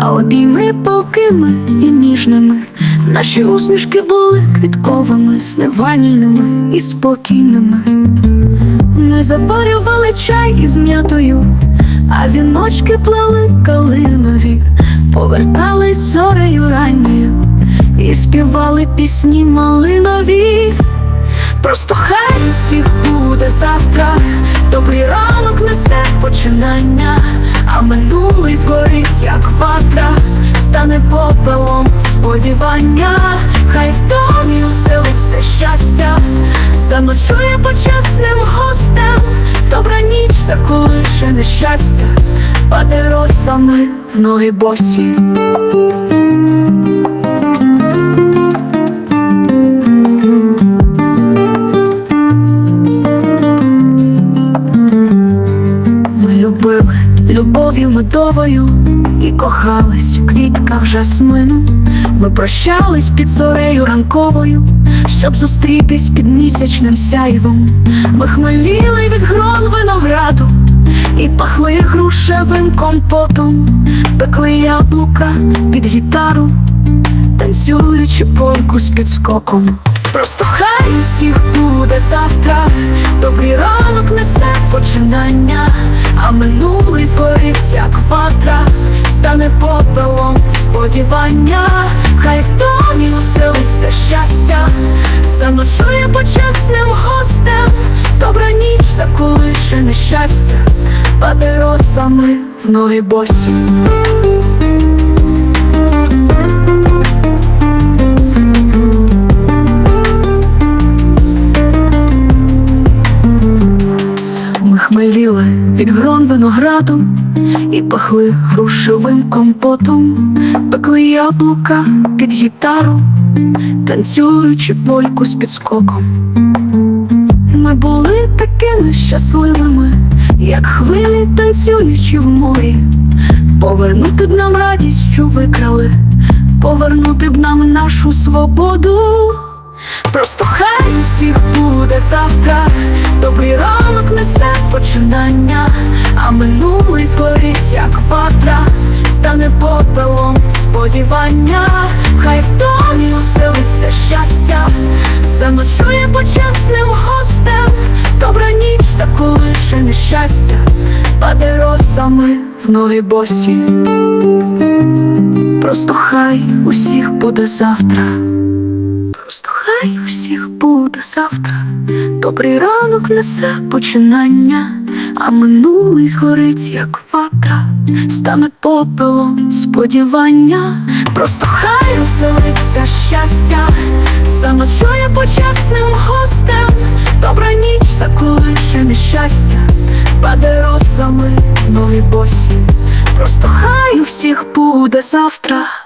а обійми палкими і ніжними. Наші усмішки були квітковими, сниванільними і спокійними. Ми заварювали чай із м'ятою, а віночки плели калинові, повертались зорею ранньою і співали пісні малинові. Просто хай усіх буде завтра, добрий ранок несе починання, а минулий згорить, як ватра, стане попелом сподівання, хай в домі уселиться щастя, заночує почесним гостем, добра ніч заколише нещастя, паде росами в ноги босі. Любов'ю медовою і кохались в квітках жасмину. Ми прощались під зорею ранковою, щоб зустрітись під місячним сяйвом. Ми хмеліли від грон винограду і пахли грушевим компотом, пекли яблука під гітару, танцюючи польку з підскоком. Просто хай усіх буде завтра, добрий ранок несе починання, а минулий заколише нещастя, паде росами в ноги босі. Ми хмеліли від грон винограду і пахли грушевим компотом, пекли яблука під гітару, танцюючи польку з підскоком. Ми такими щасливими, як хвилі танцюючи в морі. Повернути б нам радість, що викрали, повернути б нам нашу свободу. Просто хай усіх буде завтра, добрий ранок несе починання, а минулий згорить, як ватра, стане попелом сподівання, хай в домі уселиться щастя, заночує почесним гостем, добра ніч заколише нещастя, паде росами в ноги босі. Просто хай усіх буде завтра. Просто хай у всіх буде завтра, добрий ранок несе починання, а минулий згорить, як ватра, стане попелом сподівання, просто хай оселиться щастя, заночує почесним буде завтра.